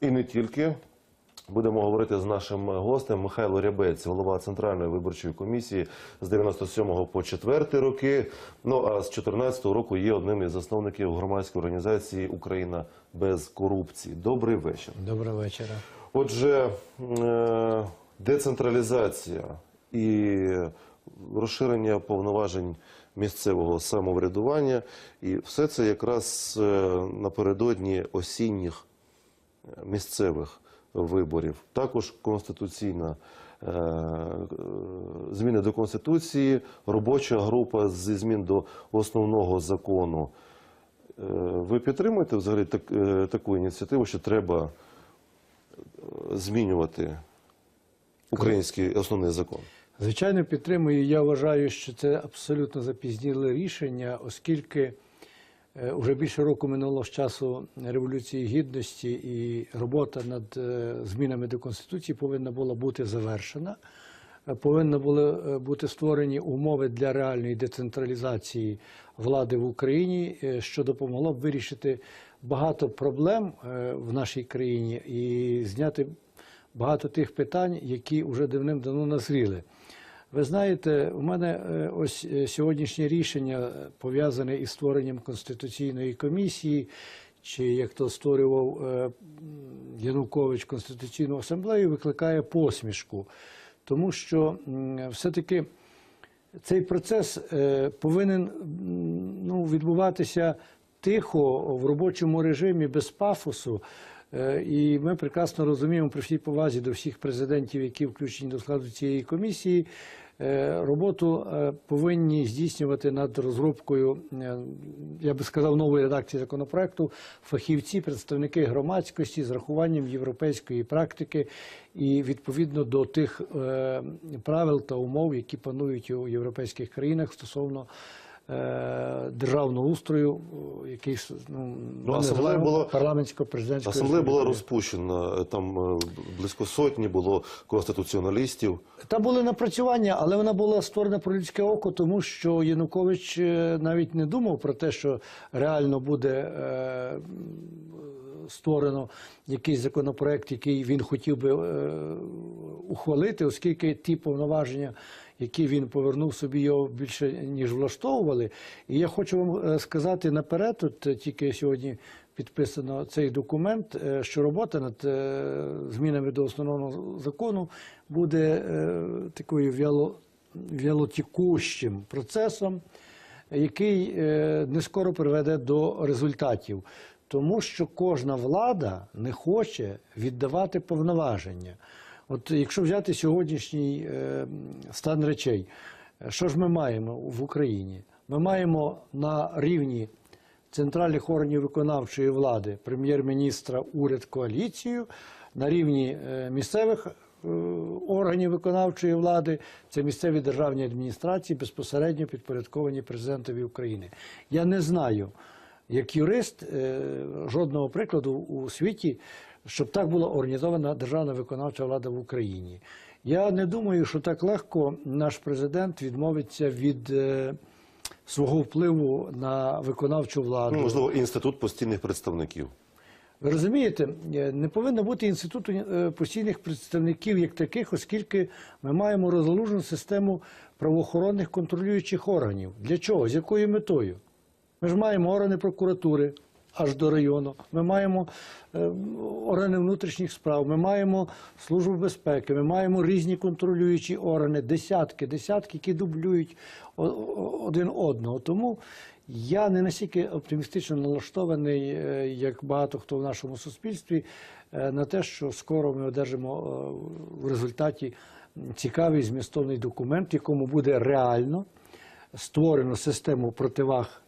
І не тільки. Будемо говорити з нашим гостем Михайло Рябець, голова Центральної виборчої комісії з 97 по 4 роки. Ну а з 14 року є одним із засновників громадської організації Україна без корупції. Добрий вечір. Доброго вечора. Отже, е, децентралізація і розширення повноважень місцевого самоврядування, і все це якраз е, напередодні осінніх місцевих виборів. Також конституційна е, е, зміни до конституції, робоча група зі змін до основного закону. Е, Ви підтримуєте взагалі так, таку ініціативу, що треба змінювати український основний закон? Звичайно, підтримую. Я вважаю, що це абсолютно запізніле рішення, оскільки е, вже більше року минуло з часу Революції Гідності і робота над е, змінами до Конституції повинна була бути завершена. Е, Повинні були бути створені умови для реальної децентралізації влади в Україні, що допомогло б вирішити багато проблем в нашій країні і зняти багато тих питань, які вже давним-давно назріли. Ви знаєте, у мене е, ось е, сьогоднішнє рішення е, пов'язане із створенням конституційної комісії, чи як то створював Янукович Конституційну асамблею, викликає посмішку, тому що все-таки цей процес повинен ну, відбуватися тихо в робочому режимі, без пафосу. Е, І ми прекрасно розуміємо при всій повазі до всіх президентів, які включені до складу цієї комісії. е, Роботу е, повинні здійснювати над розробкою, я би сказав, нової редакції законопроекту фахівці, представники громадськості з рахуванням європейської практики і відповідно до тих правил та умов, які панують у європейських країнах стосовно державного устрою, о, який ну, ми асамблея була- парламентсько-президентською Асамблея була розпущена, там е, близько сотні було конституціоналістів. Там були напрацювання, але вона була створена про людське око, тому що Янукович е, навіть не думав про те, що реально буде е, створено якийсь законопроект, який він хотів би е, ухвалити, оскільки ті повноваження, які він повернув собі, його більше ніж влаштовували. І я хочу вам е, сказати наперед, тут е, тільки сьогодні підписано цей документ, е, що робота над змінами до основного закону буде такою вяло, вялотікущим процесом, який не скоро приведе до результатів. Тому що кожна влада не хоче віддавати повноваження. От якщо взяти сьогоднішній е, стан речей, що ж ми маємо в Україні? Ми маємо на рівні центральних органів виконавчої влади, прем'єр-міністра, уряд, коаліцію, на рівні е, місцевих е, органів виконавчої влади, це місцеві державні адміністрації, безпосередньо підпорядковані президентові України. Я не знаю, як юрист, жодного прикладу у світі, щоб так була організована державна виконавча влада в Україні. Я не думаю, що так легко наш президент відмовиться від е, свого впливу на виконавчу владу. Ну, можливо, інститут постійних представників. Ви розумієте, е, не повинно бути інституту е, постійних представників як таких, оскільки ми маємо розгалужену систему правоохоронних контролюючих органів. Для чого? З якою метою? Ми ж маємо органи прокуратури аж до району, ми маємо е, органи внутрішніх справ, ми маємо службу безпеки, ми маємо різні контролюючі органи, десятки, десятки, які дублюють один одного. Тому я не настільки оптимістично налаштований, е, як багато хто в нашому суспільстві, е, на те, що скоро ми одержимо в результаті цікавий змістовний документ, в якому буде реально створено систему противаг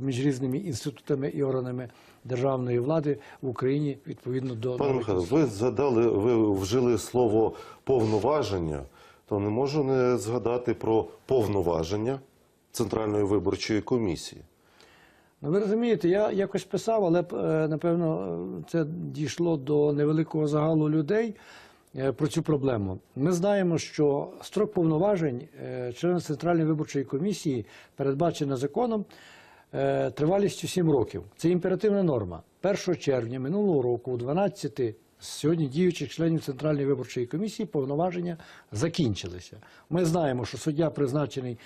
між різними інститутами і органами державної влади в Україні відповідно до Пане Михайло, ви згадали, ви вжили слово повноваження, то не можу не згадати про повноваження Центральної виборчої комісії. Ну, ви розумієте, я якось писав, але е, напевно е, це дійшло до невеликого загалу людей. е, про цю проблему. Ми знаємо, що строк повноважень е, члена Центральної виборчої комісії передбачено законом е, тривалістю 7 років. Це імперативна норма. 1 червня минулого року у 12 сьогодні діючих членів Центральної виборчої комісії повноваження закінчилися. Ми знаємо, що суддя призначений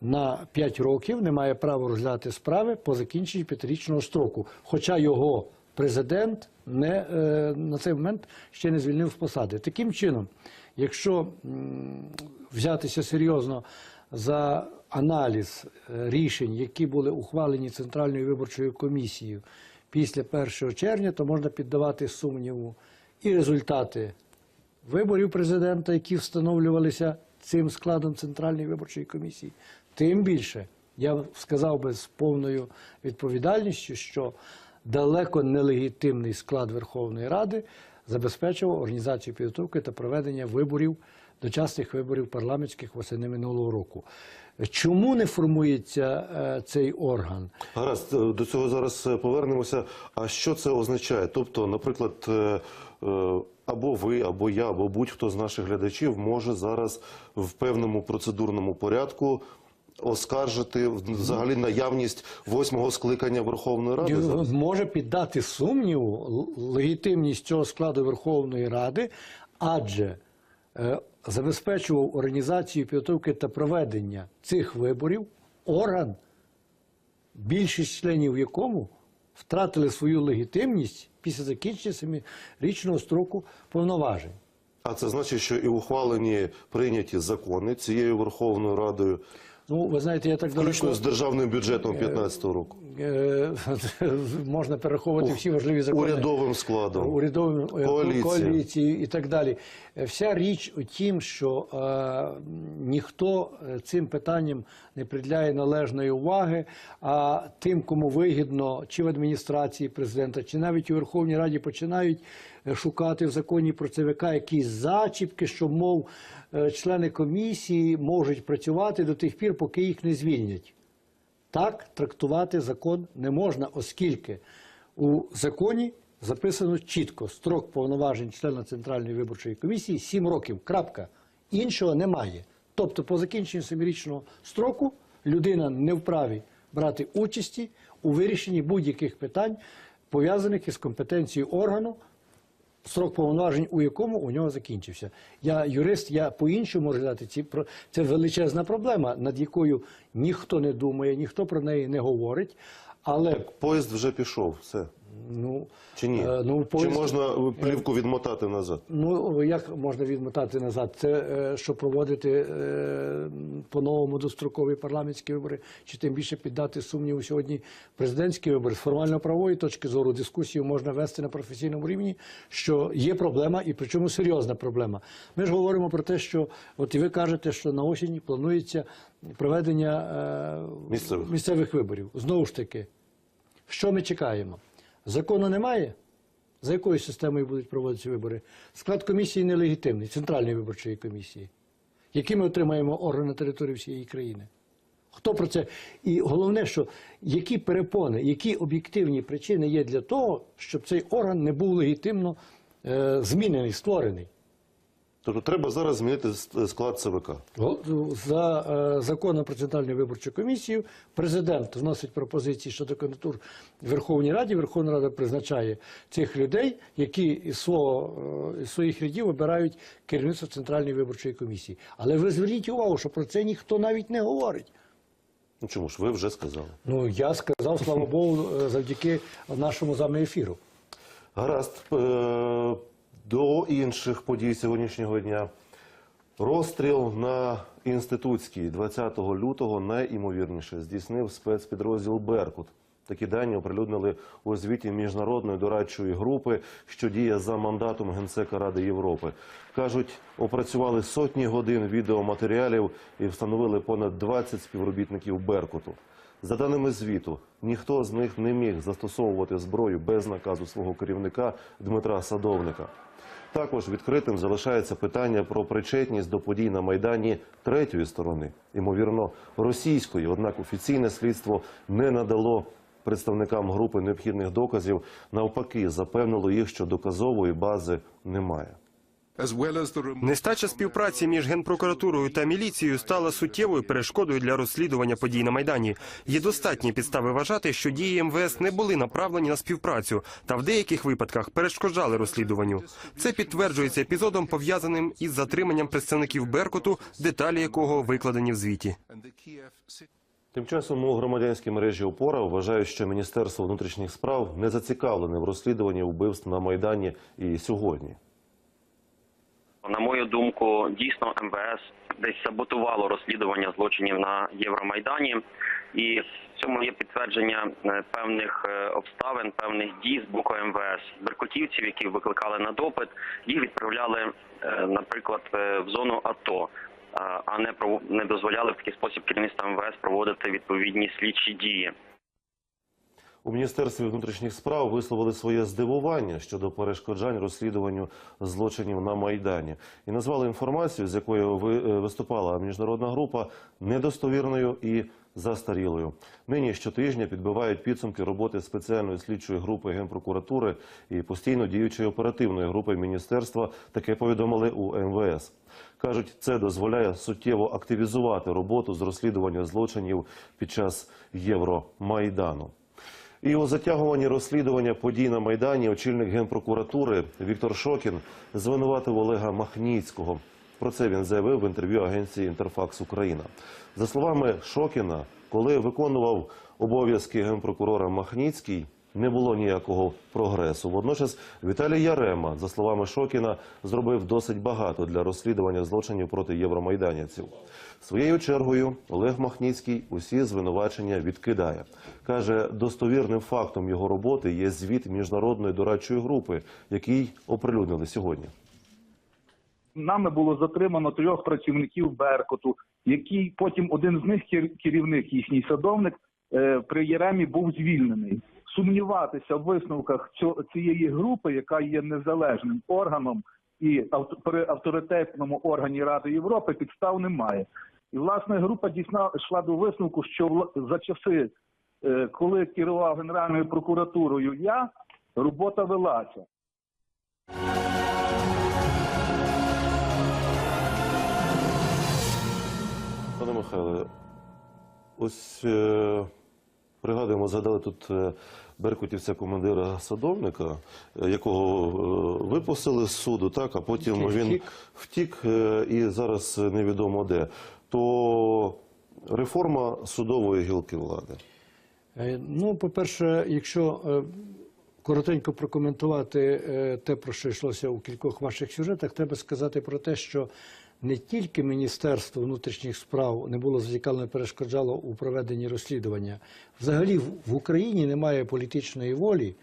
на 5 років не має права розглядати справи по закінченні п'ятирічного строку, хоча його президент не, е, на цей момент ще не звільнив з посади. Таким чином, якщо взятися серйозно за аналіз е, рішень, які були ухвалені Центральною виборчою комісією після 1 червня, то можна піддавати сумніву і результати виборів президента, які встановлювалися цим складом Центральної виборчої комісії. Тим більше я сказав би з повною відповідальністю, що далеко нелегітимний склад Верховної Ради забезпечував організацію підготовки та проведення виборів, дочасних виборів парламентських восени минулого року. Чому не формується е, цей орган? Гаразд, е, до цього зараз е, повернемося. А що це означає? Тобто, наприклад, е, е, або ви, або я, або будь-хто з наших глядачів може зараз в певному процедурному порядку оскаржити взагалі наявність восьмого скликання Верховної Ради. зараз? може піддати сумніву легітимність цього складу Верховної Ради, адже е, забезпечував організацію підготовки та проведення цих виборів орган, більшість членів якому втратили свою легітимність після закінчення семирічного строку повноважень. А це значить, що і ухвалені прийняті закони цією Верховною Радою, Ну, ви знаєте, я так далеко... включно з державним бюджетом 2015 року, Е, можна перераховувати всі важливі закони. урядовим складом. урядовим е, коаліції і так далі. Е, Вся річ у тім, що е, ніхто е, цим питанням не приділяє належної уваги, а тим, кому вигідно, чи в адміністрації президента, чи навіть у Верховній Раді починають е, шукати в законі про ЦВК якісь зачіпки, що, мов, е, члени комісії можуть працювати до тих пір, поки їх не звільнять. Так трактувати закон не можна, оскільки у законі записано чітко строк повноважень члена Центральної виборчої комісії 7 років. Крапка. Іншого немає. Тобто, по закінченню семирічного строку людина не вправі брати участі у вирішенні будь-яких питань, пов'язаних із компетенцією органу, строк повноважень, у якому у нього закінчився. Я юрист, я по-іншому розглядати ці про це величезна проблема, над якою ніхто не думає, ніхто про неї не говорить. Але Поїзд вже пішов, все. ну Чи ні? е, ну, Чи можна плівку відмотати назад? Ну як можна відмотати назад? Це е, що проводити е, по-новому дострокові парламентські вибори, чи тим більше піддати сумніву сьогодні президентські вибори з формально-правової точки зору дискусію можна вести на професійному рівні, що є проблема, і причому серйозна проблема. Ми ж говоримо про те, що от і ви кажете, що на осінь планується проведення е, Місцевих. місцевих виборів. Знову ж таки, що ми чекаємо? Закону немає. За якою системою будуть проводитися вибори? Склад комісії нелегітимний, Центральної виборчої комісії. Які ми отримаємо органи на території всієї країни? Хто про це? І головне, що які перепони, які об'єктивні причини є для того, щоб цей орган не був легітимно е, змінений, створений? Тобто треба зараз змінити склад ЦВК. За е, законом про Центральну виборчу комісію президент вносить пропозиції щодо кандидатур Верховній Раді. Верховна Рада призначає цих людей, які із, свого, е, із своїх рядів обирають керівництво Центральної виборчої комісії. Але ви зверніть увагу, що про це ніхто навіть не говорить. Ну чому ж ви вже сказали? Ну я сказав, слава Богу, е, завдяки нашому заме ефіру. Гаразд. До інших подій сьогоднішнього дня. Розстріл на інститутській 20 лютого найімовірніше здійснив спецпідрозділ Беркут. Такі дані оприлюднили у звіті міжнародної дорадчої групи, що діє за мандатом Генсека Ради Європи. Кажуть, опрацювали сотні годин відеоматеріалів і встановили понад 20 співробітників Беркуту. За даними звіту, ніхто з них не міг застосовувати зброю без наказу свого керівника Дмитра Садовника. Також відкритим залишається питання про причетність до подій на майдані третьої сторони, ймовірно, російської. Однак офіційне слідство не надало представникам групи необхідних доказів. Навпаки, запевнило їх, що доказової бази немає. Нестача співпраці між генпрокуратурою та міліцією стала суттєвою перешкодою для розслідування подій на майдані. Є достатні підстави вважати, що дії МВС не були направлені на співпрацю та в деяких випадках перешкоджали розслідуванню. Це підтверджується епізодом, пов'язаним із затриманням представників Беркуту, деталі якого викладені в звіті. Тим часом у громадянській мережі «Опора» вважають, що Міністерство внутрішніх справ не зацікавлене в розслідуванні вбивств на Майдані і сьогодні. На мою думку, дійсно МВС десь саботувало розслідування злочинів на Євромайдані, і в цьому є підтвердження е, певних е, обставин, певних дій з боку МВС. Беркутівців, які викликали на допит, їх відправляли, е, наприклад, в зону АТО, а не не дозволяли в такий спосіб керівництва МВС проводити відповідні слідчі дії. У Міністерстві внутрішніх справ висловили своє здивування щодо перешкоджань розслідуванню злочинів на Майдані і назвали інформацію, з якою е, виступала міжнародна група, недостовірною і застарілою. Нині щотижня підбивають підсумки роботи спеціальної слідчої групи Генпрокуратури і постійно діючої оперативної групи міністерства. Таке повідомили у МВС. Кажуть, це дозволяє суттєво активізувати роботу з розслідування злочинів під час Євромайдану. І у затягуванні розслідування подій на Майдані очільник Генпрокуратури Віктор Шокін звинуватив Олега Махніцького. Про це він заявив в інтерв'ю агенції Інтерфакс Україна. За словами Шокіна, коли виконував обов'язки генпрокурора Махніцький, не було ніякого прогресу. Водночас Віталій Ярема, за словами Шокіна, зробив досить багато для розслідування злочинів проти євромайданівців. Своєю чергою Олег Махніцький усі звинувачення відкидає. Каже, достовірним фактом його роботи є звіт міжнародної дорадчої групи, який оприлюднили сьогодні. Нами було затримано трьох працівників Беркуту, який потім один з них кер- керівник, їхній садовник, е, при Єремі був звільнений. Сумніватися в висновках цієї групи, яка є незалежним органом і при авторитетному органі Ради Європи, підстав немає. І власне група дійсно йшла до висновку, що за часи, е, коли керував Генеральною прокуратурою я, робота велася. Пане Михайле, ось е, пригадуємо, згадали тут е, беркутівця командира садовника, е, якого е, випустили з суду, так, а потім він втік. і зараз невідомо де. То реформа судової гілки влади. Ну, по-перше, якщо коротенько прокоментувати те, про що йшлося у кількох ваших сюжетах, треба сказати про те, що не тільки Міністерство внутрішніх справ не було зацікавлено перешкоджало у проведенні розслідування. Взагалі в- Україні немає політичної волі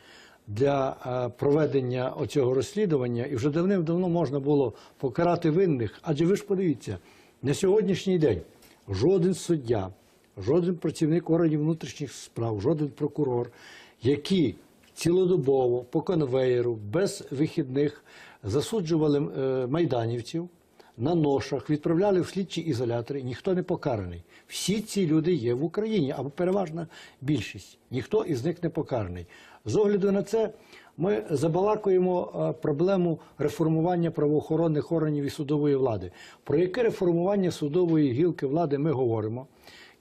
для е, проведення оцього розслідування, і вже давним-давно можна було покарати винних. Адже ви ж подивіться, на сьогоднішній день жоден суддя, жоден працівник органів внутрішніх справ, жоден прокурор, які цілодобово по конвеєру без вихідних засуджували е, майданівців на ношах, відправляли в слідчі ізолятори, ніхто не покараний. Всі ці люди є в Україні, або переважна більшість. Ніхто із них не покараний. З огляду на це ми забалакуємо е, проблему реформування правоохоронних органів і судової влади. Про яке реформування судової гілки влади ми говоримо?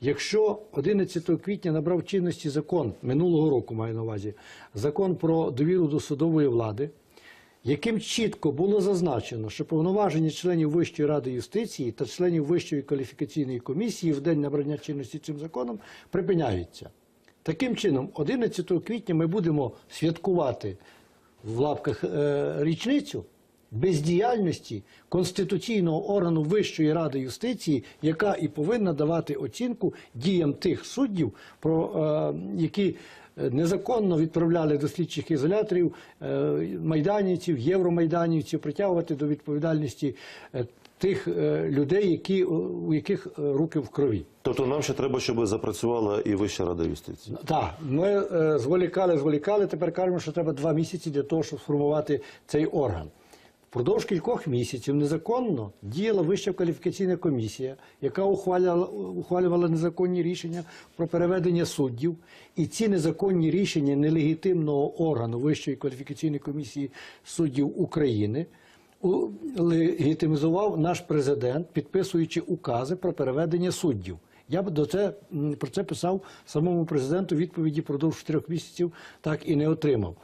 Якщо 11 квітня набрав чинності закон минулого року, маю на увазі, закон про довіру до судової влади, яким чітко було зазначено, що повноваження членів Вищої ради юстиції та членів Вищої кваліфікаційної комісії в день набрання чинності цим законом припиняються. Таким чином, 11 квітня ми будемо святкувати в лапках е, річницю бездіяльності конституційного органу Вищої ради юстиції, яка і повинна давати оцінку діям тих суддів, про е, які незаконно відправляли до слідчих ізоляторів е, майданівців, євромайданівців, притягувати до відповідальності е, тих е, людей, які у яких е, руки в крові. Тобто нам ще треба, щоб запрацювала і Вища рада юстиції. Так, ми е, зволікали, зволікали. Тепер кажемо, що треба два місяці для того, щоб сформувати цей орган. Впродовж кількох місяців незаконно діяла Вища кваліфікаційна комісія, яка ухвалювала, ухвалювала незаконні рішення про переведення суддів. І ці незаконні рішення нелегітимного органу Вищої кваліфікаційної комісії суддів України легітимізував наш президент, підписуючи укази про переведення суддів. Я б до це про це писав самому президенту відповіді продовж трьох місяців, так і не отримав.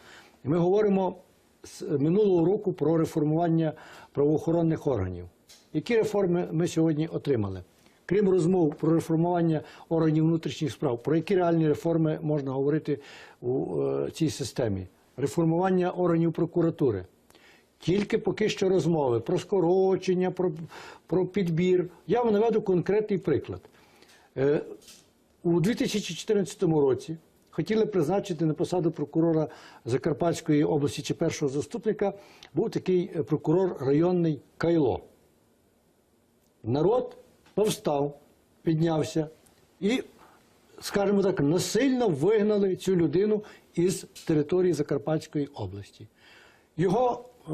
Ми говоримо з минулого року про реформування правоохоронних органів. Які реформи ми сьогодні отримали? Крім розмов про реформування органів внутрішніх справ, про які реальні реформи можна говорити у е, цій системі? Реформування органів прокуратури. Тільки поки що розмови про скорочення, про, про підбір. Я вам наведу конкретний приклад. Е, у 2014 році хотіли призначити на посаду прокурора Закарпатської області чи першого заступника, був такий е, прокурор районний Кайло. Народ повстав, піднявся і, скажімо так, насильно вигнали цю людину із території Закарпатської області. Його е,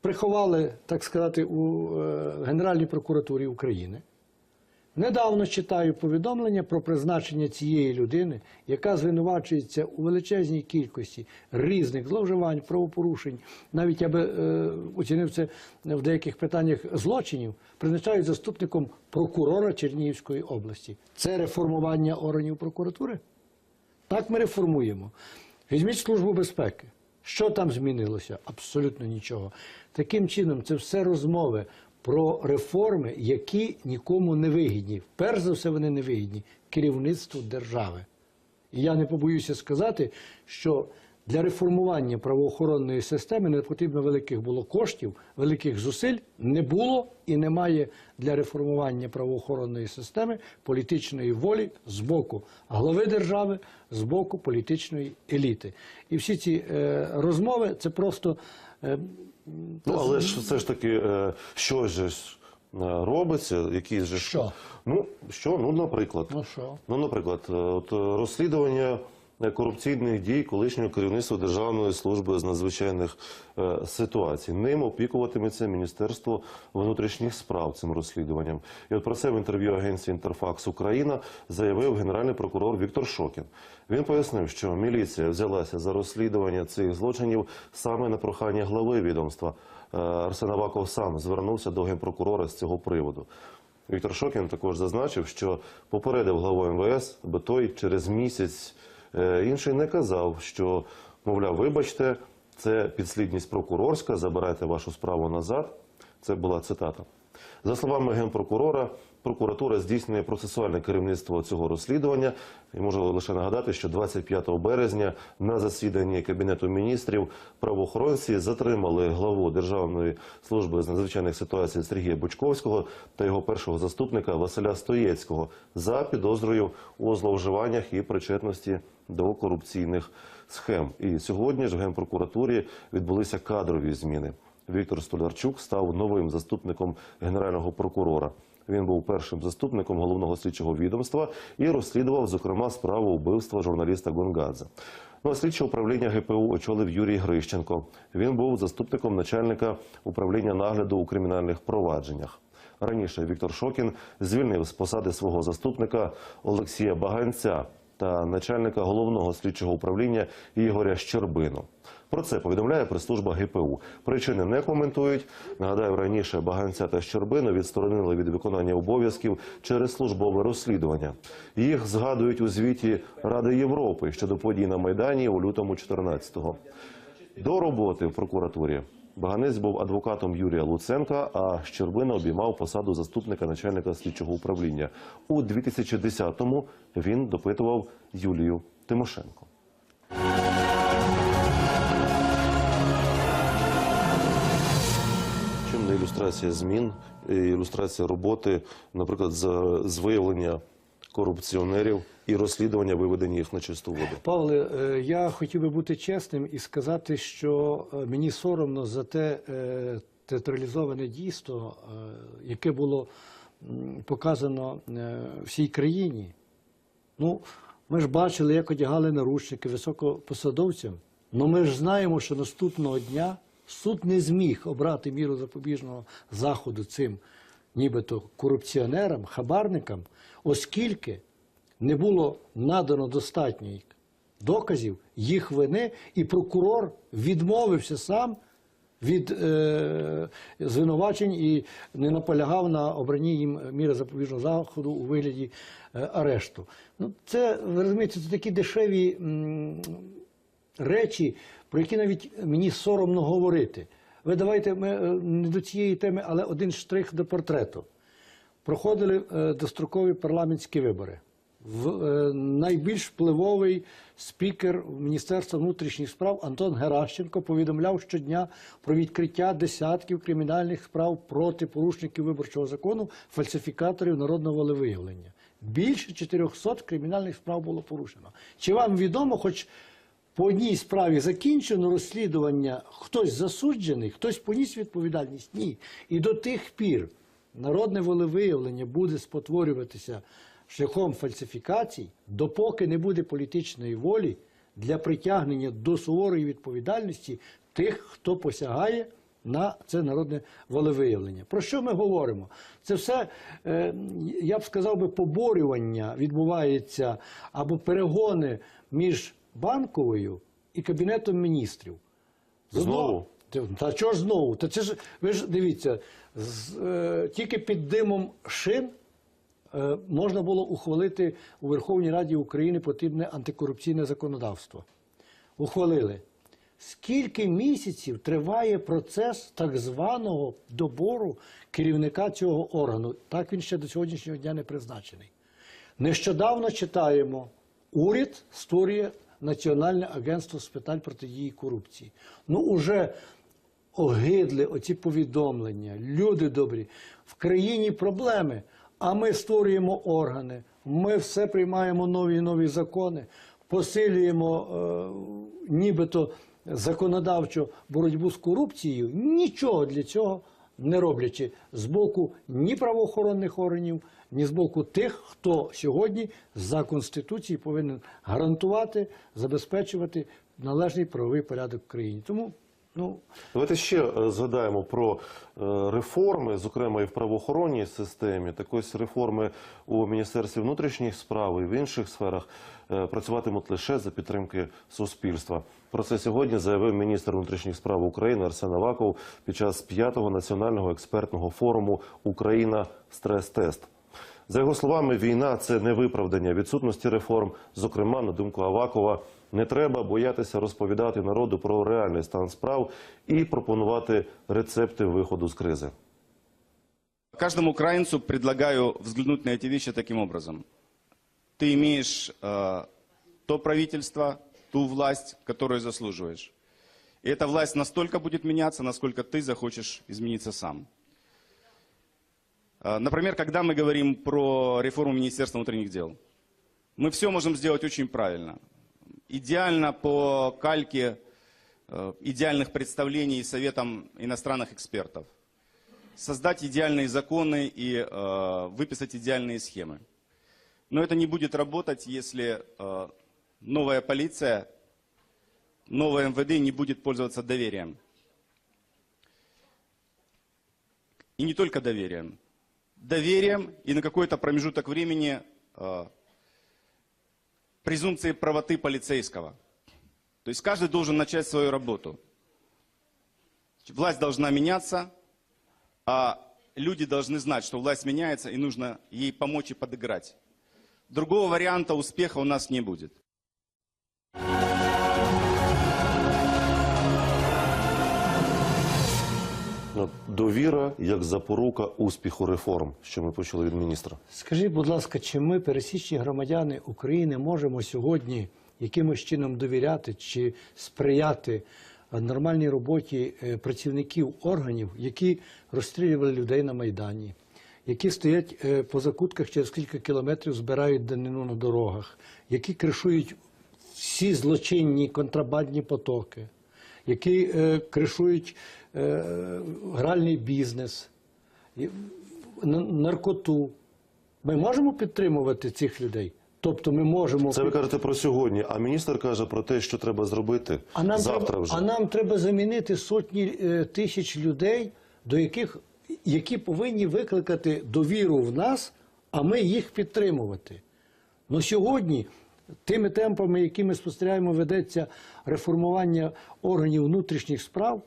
приховали, так сказати, у е, Генеральній прокуратурі України. Недавно читаю повідомлення про призначення цієї людини, яка звинувачується у величезній кількості різних зловживань, правопорушень. Навіть я би е, оцінив це в деяких питаннях злочинів, призначають заступником прокурора Чернігівської області. Це реформування органів прокуратури? Так ми реформуємо. Візьміть службу безпеки. Що там змінилося? Абсолютно нічого. Таким чином, це все розмови про реформи, які нікому не вигідні. Перш за все, вони не вигідні керівництву держави. І я не побоюся сказати, що для реформування правоохоронної системи не потрібно великих було коштів, великих зусиль не було і немає для реформування правоохоронної системи політичної волі з боку глави держави, з боку політичної еліти. І всі ці е, розмови це просто. Е, Ну, але ж все ж таки, е, що ж е, робиться, які ж Що? Ну що, ну наприклад, Ну, що? ну наприклад, е, от розслідування корупційних дій колишнього керівництва Державної служби з надзвичайних е, ситуацій. Ним опікуватиметься Міністерство внутрішніх справ цим розслідуванням. І от про це в інтерв'ю агенції Інтерфакс Україна заявив генеральний прокурор Віктор Шокін. Він пояснив, що міліція взялася за розслідування цих злочинів саме на прохання глави відомства. Е, Арсен Аваков сам звернувся до генпрокурора з цього приводу. Віктор Шокін також зазначив, що попередив главу МВС, аби той через місяць інший не казав, що, мовляв, вибачте, це підслідність прокурорська, забирайте вашу справу назад. Це була цитата. За словами генпрокурора, прокуратура здійснює процесуальне керівництво цього розслідування. І можу лише нагадати, що 25 березня на засіданні Кабінету міністрів правоохоронці затримали главу Державної служби з надзвичайних ситуацій Сергія Бучковського та його першого заступника Василя Стоєцького за підозрою у зловживаннях і причетності до корупційних схем. І сьогодні ж в генпрокуратурі відбулися кадрові зміни. Віктор Столярчук став новим заступником генерального прокурора. Він був першим заступником головного слідчого відомства і розслідував, зокрема, справу вбивства журналіста Гонгадзе. Ну, а слідче управління ГПУ очолив Юрій Грищенко. Він був заступником начальника управління нагляду у кримінальних провадженнях. Раніше Віктор Шокін звільнив з посади свого заступника Олексія Баганця та начальника головного слідчого управління Ігоря Щербину. Про це повідомляє прес-служба ГПУ. Причини не коментують. Нагадаю, раніше Баганця та Щербину відсторонили від виконання обов'язків через службове розслідування. Їх згадують у звіті Ради Європи щодо подій на Майдані у лютому 14-го. До роботи в прокуратурі Баганець був адвокатом Юрія Луценка, а Щербина обіймав посаду заступника начальника слідчого управління. У 2010-му він допитував Юлію Тимошенко. Чим ілюстрація змін, е, ілюстрація роботи, наприклад, з, виявлення корупціонерів і розслідування виведення їх на чисту воду. Павле, е, я хотів би бути чесним і сказати, що е, мені соромно за те театралізоване дійство, яке було показано всій країні. Ну, ми ж бачили, як одягали наручники високопосадовцям. Ну ми ж знаємо, що наступного дня суд не зміг обрати міру запобіжного заходу цим нібито корупціонерам, хабарникам, оскільки не було надано достатньо доказів їх вини, і прокурор відмовився сам від е, звинувачень і не наполягав на обранні їм міри запобіжного заходу у вигляді е, арешту. Ну, це, ви розумієте, це такі дешеві м, речі, про які навіть мені соромно говорити. Ви давайте ми е, не до цієї теми, але один штрих до портрету. Проходили е, дострокові парламентські вибори. В, е, найбільш впливовий спікер Міністерства внутрішніх справ Антон Геращенко повідомляв щодня про відкриття десятків кримінальних справ проти порушників виборчого закону, фальсифікаторів народного волевиявлення. Більше 400 кримінальних справ було порушено. Чи вам відомо, хоч по одній справі закінчено розслідування, хтось засуджений, хтось поніс відповідальність? Ні. І до тих пір народне волевиявлення буде спотворюватися шляхом фальсифікацій, допоки не буде політичної волі для притягнення до суворої відповідальності тих, хто посягає на це народне волевиявлення. Про що ми говоримо? Це все, е, я б сказав би, поборювання відбувається або перегони між банковою і кабінетом міністрів. Знову? Та- чого ж знову? Та це ж ви ж дивіться, з, е, тільки під димом шин е, можна було ухвалити у Верховній Раді України потрібне антикорупційне законодавство. Ухвалили. Скільки місяців триває процес так званого добору керівника цього органу? Так він ще до сьогоднішнього дня не призначений. Нещодавно читаємо, уряд створює Національне агентство з питань протидії корупції. Ну, уже огидли оці повідомлення. Люди добрі, в країні проблеми, а ми створюємо органи, ми все приймаємо нові і нові закони, посилюємо е, нібито законодавчо боротьбу з корупцією, нічого для цього не роблячи з боку ні правоохоронних органів, ні з боку тих, хто сьогодні за Конституцією повинен гарантувати, забезпечувати належний правовий порядок в країні. Тому ну, Давайте ще е, згадаємо про е, реформи, зокрема і в правоохоронній системі. Так ось реформи у Міністерстві внутрішніх справ і в інших сферах е, працюватимуть лише за підтримки суспільства. Про це сьогодні заявив міністр внутрішніх справ України Арсен Аваков під час п'ятого національного експертного форуму Україна стрес-тест. За його словами, війна це не виправдання відсутності реформ. Зокрема, на думку Авакова, не треба боятися розповідати народу про реальний стан справ і пропонувати рецепти виходу з кризи. Каждому украинцу предлагаю взглянуть на эти вещи таким образом. Ты имеешь э, то правительство, ту власть, которую заслуживаешь. И эта власть настолько будет меняться, насколько ты захочешь измениться сам. Э, Например, когда мы говорим про реформу Министерства внутренних дел, мы все можем сделать очень правильно. Идеально по кальке э, идеальных представлений советам иностранных экспертов создать идеальные законы и э, выписать идеальные схемы. Но это не будет работать, если э, новая полиция, новое МВД не будет пользоваться доверием. И не только доверием. Доверием и на какой-то промежуток времени э, презумпции правоты полицейского. То есть каждый должен начать свою работу. Власть должна меняться, а люди должны знать, что власть меняется, и нужно ей помочь и подыграть. Другого варианта успеха у нас не будет. Ну, Довіра як запорука успіху реформ, що ми почули від міністра. Скажіть, будь ласка, чи ми, пересічні громадяни України, можемо сьогодні якимось чином довіряти чи сприяти е, нормальній роботі е, працівників органів, які розстрілювали людей на Майдані, які стоять е, по закутках через кілька кілометрів, збирають данину на дорогах, які кришують всі злочинні контрабандні потоки, які кришують гральний бізнес, наркоту. Ми можемо підтримувати цих людей? Тобто ми можемо Це ви кажете про сьогодні, а міністр каже про те, що треба зробити а нам завтра треба, вже. А нам треба замінити сотні е, тисяч людей, до яких які повинні викликати довіру в нас, а ми їх підтримувати. Ну сьогодні тими темпами, які ми спостерігаємо, ведеться реформування органів внутрішніх справ.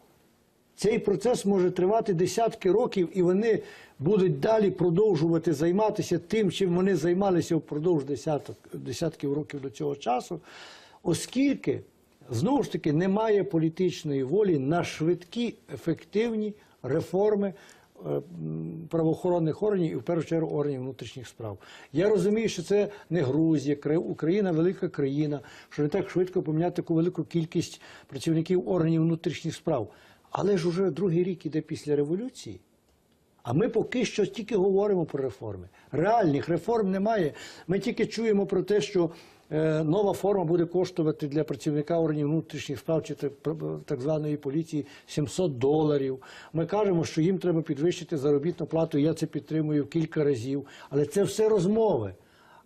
Цей процес може тривати десятки років, і вони будуть далі продовжувати займатися тим, чим вони займалися впродовж десяток, десятків років до цього часу, оскільки знову ж таки немає політичної волі на швидкі, ефективні реформи е, правоохоронних органів і в першу чергу органів внутрішніх справ. Я розумію, що це не Грузія, Україна велика країна, що не так швидко поміняти таку велику кількість працівників органів внутрішніх справ. Але ж уже другий рік іде після революції. А ми поки що тільки говоримо про реформи. Реальних реформ немає. Ми тільки чуємо про те, що е, нова форма буде коштувати для працівника органів внутрішніх справ чи так- званої поліції 700 доларів. Ми кажемо, що їм треба підвищити заробітну плату. Я це підтримую кілька разів. Але це все розмови.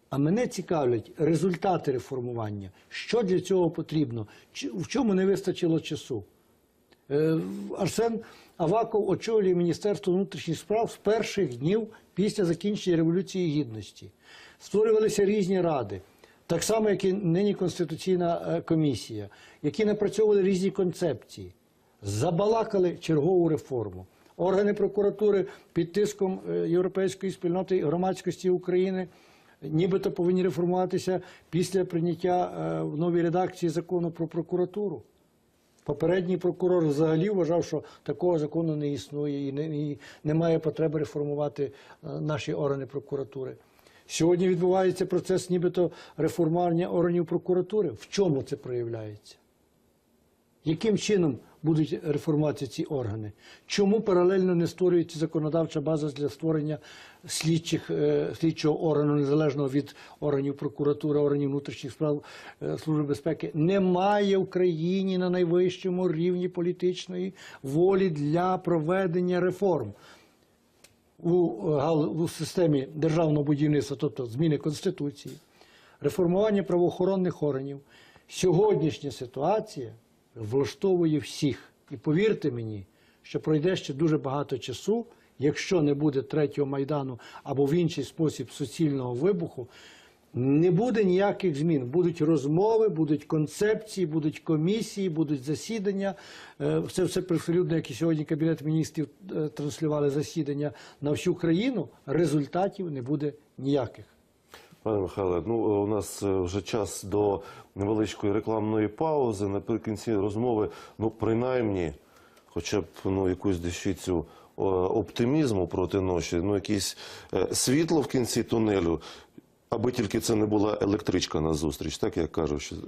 А мене цікавлять результати реформування. Що для цього потрібно? В чому не вистачило часу? Е, Арсен Аваков очолює Міністерство внутрішніх справ з перших днів після закінчення Революції Гідності. Створювалися різні ради, так само, як і нині Конституційна е, комісія, які напрацьовували різні концепції, забалакали чергову реформу. Органи прокуратури під тиском е, Європейської спільноти і громадськості України нібито повинні реформуватися після прийняття в новій редакції закону про прокуратуру. Попередній прокурор взагалі вважав, що такого закону не існує і, не, і немає потреби реформувати е, наші органи прокуратури. Сьогодні відбувається процес нібито реформування органів прокуратури. В чому це проявляється? Яким чином будуть реформуватися ці органи? Чому паралельно не створюється законодавча база для створення слідчих, е, слідчого органу, незалежного від органів прокуратури, органів внутрішніх справ е, Служби безпеки? Немає в країні на найвищому рівні політичної волі для проведення реформ у системі державного будівництва, тобто зміни Конституції, реформування правоохоронних органів. Сьогоднішня ситуація влаштовує всіх. І повірте мені, що пройде ще дуже багато часу, якщо не буде третього майдану або в інший спосіб суцільного вибуху, не буде ніяких змін. Будуть розмови, будуть концепції, будуть комісії, будуть засідання. Е, Це все привселюдно, як і сьогодні Кабінет міністрів е, транслювали засідання на всю країну. Результатів не буде ніяких. Пане Михайле, ну у нас е, вже час до невеличкої рекламної паузи. Наприкінці розмови, ну принаймні, хоча б ну якусь дещицю е, оптимізму проти ночі, ну якесь е, світло в кінці тунелю, аби тільки це не була електричка на зустріч, так як кажуть, що е,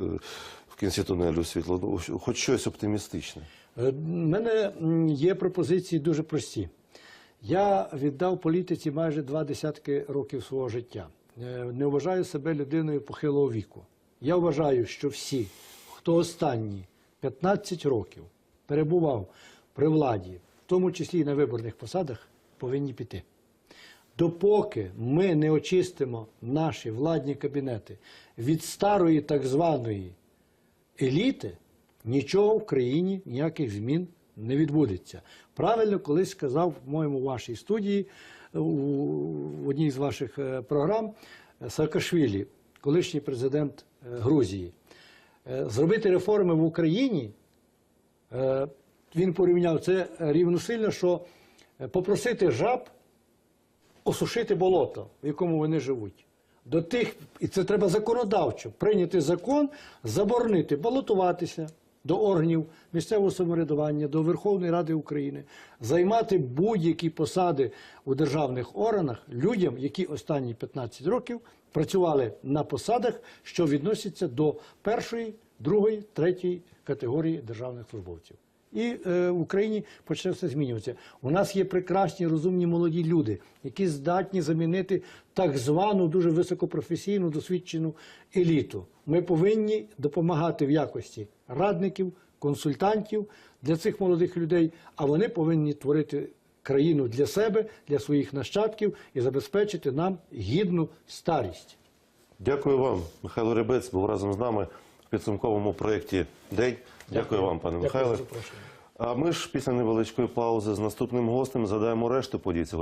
в кінці тунелю світло. Ну, хоч щось оптимістичне. У Е, мене є пропозиції дуже прості. Я віддав політиці майже два десятки років свого життя. Е, Не вважаю себе людиною похилого віку. Я вважаю, що всі, хто останні 15 років перебував при владі, в тому числі і на виборних посадах, повинні піти. Допоки ми не очистимо наші владні кабінети від старої так званої еліти, нічого в країні, ніяких змін не відбудеться. Правильно колись сказав, по-моєму, вашій студії, у одній з ваших е, програм е, Саакашвілі, колишній президент е, Грузії. Зробити реформи в Україні він порівняв це рівносильно, що попросити жаб осушити болото, в якому вони живуть. До тих, і це треба законодавчо прийняти закон, заборонити балотуватися до органів місцевого самоврядування, до Верховної Ради України, займати будь-які посади у державних органах людям, які останні 15 років працювали на посадах, що відносяться до першої, другої, третьої категорії державних службовців. І е, в Україні почне все змінюватися. У нас є прекрасні, розумні молоді люди, які здатні замінити так звану дуже високопрофесійну досвідчену еліту. Ми повинні допомагати в якості радників, консультантів для цих молодих людей, а вони повинні творити країну для себе, для своїх нащадків і забезпечити нам гідну старість. Дякую вам. Михайло Ребець був разом з нами в підсумковому проєкті День. Дякую, вам, пане Михайле. А ми ж після невеличкої паузи з наступним гостем задаємо решту подій цього